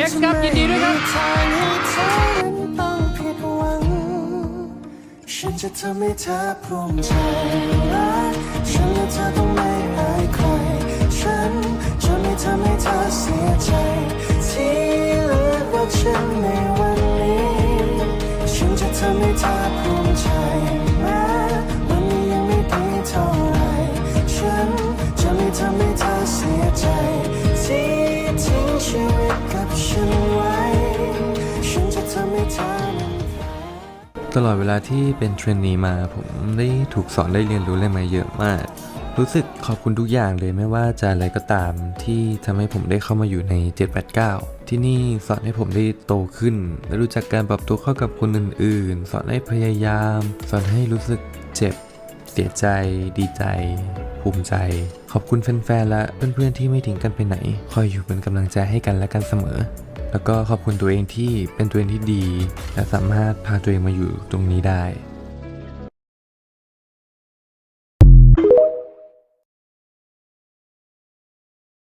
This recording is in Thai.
ค้กครับยินดีด้วยครับทางให้เธอนั้นต้องผิดหวังฉันจะทำให้เธอภูมิใจรักฉันและเธอต้องไม่อายใครฉันจะไม่ทำให้เธอเสียใจที่เลือกว่าฉันในวันนี้ฉันจะทำให้เธอภูมิใจแม้วันนี้ยังไม่ดีเท่าไหรฉันจะไม่ทำให้เธอเสียใจที่ทิ้งชีวิตกับฉัน ตลอดเวลาที่เป็นเทรนนีมา ผมได้ถูกสอนได้เรียนรู้อะไรมาเยอะมาก รู้สึกขอบคุณทุกอย่างเลยไม่ว่าจะอะไรก็ตามที่ทำให้ผมได้เข้ามาอยู่ใน 789 ที่นี่สอนให้ผมได้โตขึ้น และรู้จักการปรับตัวเข้ากับคนอื่นๆ สอนให้พยายาม สอนให้รู้สึกเจ็บ เสียใจ ดีใจ ภูมิใจ ขอบคุณแฟนๆและเพื่อนๆที่ไม่ทิ้งกันไปไหน คอยอยู่เป็นกำลังใจให้กันและกันเสมอ แล้วก็ขอบคุณตัวเองที่เป็นตัวเองที่ดี และสามารถพาตัวเองมาอยู่ตรงนี้ได้